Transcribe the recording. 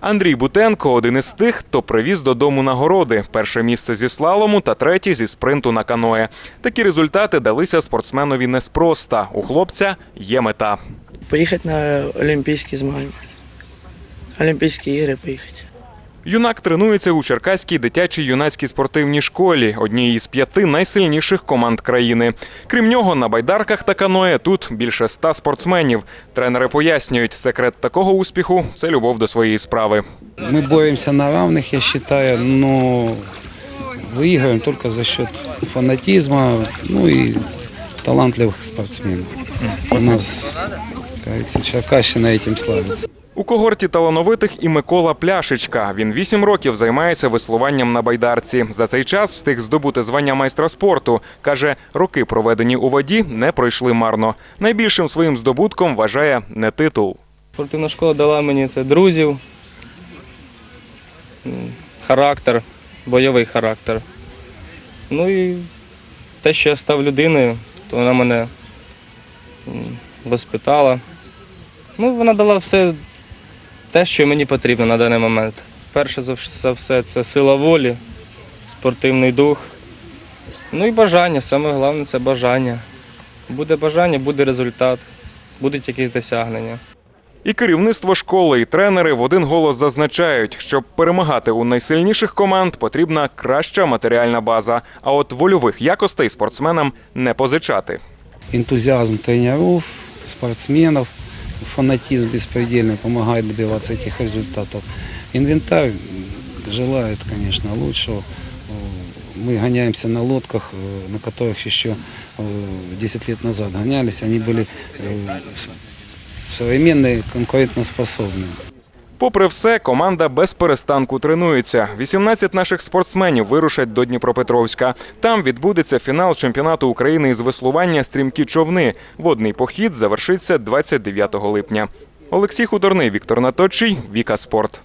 Андрій Бутенко один із тих, хто привіз додому нагороди. Перше місце зі слалому та третє зі спринту на каное. Такі результати далися спортсменові неспроста. У хлопця є мета. Поїхати на Олімпійські змагання. Олімпійські ігри поїхати. Юнак тренується у Черкаській дитячій юнацькій спортивній школі, одній із п'яти найсильніших команд країни. Крім нього, на байдарках та каное тут більше ста спортсменів. Тренери пояснюють, секрет такого успіху це любов до своєї справи. Мы боремся на равных, я считаю, но выигрываем только за счет фанатизма, ну и талантливых спортсменов. У нас, как говорится, Черкащина этим славится. У когорті талановитих і Микола Пляшечка. Він вісім років займається веслуванням на байдарці. За цей час встиг здобути звання майстра спорту. Каже, роки, проведені у воді, не пройшли марно. Найбільшим своїм здобутком вважає не титул. Спортивна школа дала мені це друзів, характер, бойовий характер. Ну і те, що я став людиною, то вона мене воспитала. Ну, вона дала все те, що мені потрібно на даний момент. Перше за все це сила волі, спортивний дух. Ну і бажання. Саме головне це бажання. Буде бажання, буде результат, будуть якісь досягнення. І керівництво школи, і тренери в один голос зазначають, щоб перемагати у найсильніших команд, потрібна краща матеріальна база. А от вольових якостей спортсменам не позичати. Энтузиазм тренеров, спортсменов, фанатизм беспредельный помогает добиваться этих результатов. Инвентарь м, желает, конечно, лучшего. Э, Мы гоняемся на лодках, э, на которых еще э, 10 лет назад гонялись. Они были э, с- современные, конкурентоспособные. Попри все, команда без перестанку тренується. 18 наших спортсменів вирушать до Дніпропетровська. Там відбудеться фінал чемпіонату України із веслування стрімкі човни. Водний похід завершиться 29 липня. Олексій Худорний, Віктор Наточий, Віка Спорт.